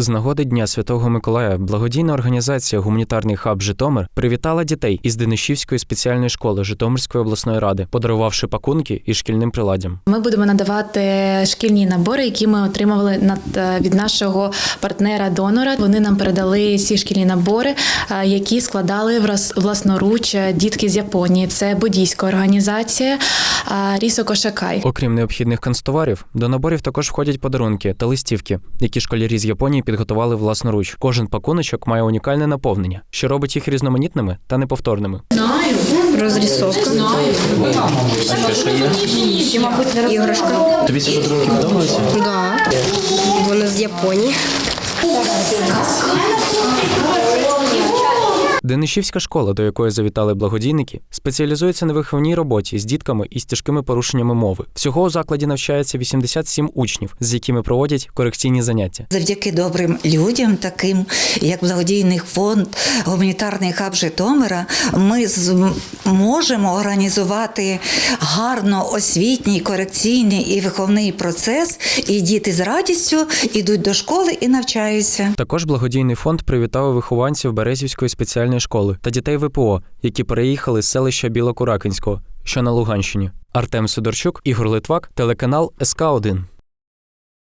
З нагоди Дня Святого Миколая благодійна організація Гуманітарний хаб Житомир привітала дітей із Денишівської спеціальної школи Житомирської обласної ради, подарувавши пакунки із шкільним приладдям. Ми будемо надавати шкільні набори, які ми отримували е, від нашого партнера-донора. Вони нам передали ці шкільні набори, е, які складали власноруч е, дітки з Японії. Це буддійська організація Рісо Кошакай. Окрім необхідних канцтоварів, до наборів також входять подарунки та листівки, які школярі з Японії підготували власноруч. Кожен пакуночок має унікальне наповнення, що робить їх різноманітними та неповторними. Розрісовка. Іграшка. Тобі ці подарунки подобаються? Да. Вони з Японії. Денишівська школа, до якої завітали благодійники, спеціалізується на виховній роботі з дітками із тяжкими порушеннями мови. Всього у закладі навчається 87 учнів, з якими проводять корекційні заняття. Завдяки добрим людям, таким як благодійний фонд, гуманітарний хаб Житомира, ми зможемо організувати гарно освітній, корекційний і виховний процес, і діти з радістю йдуть до школи і навчаються. Також благодійний фонд привітав вихованців Березівської спеціальної школи та дітей ВПО, які переїхали з селища Білокуракинського, що на Луганщині. Артем Сидорчук, Ігор Литвак, телеканал СК 1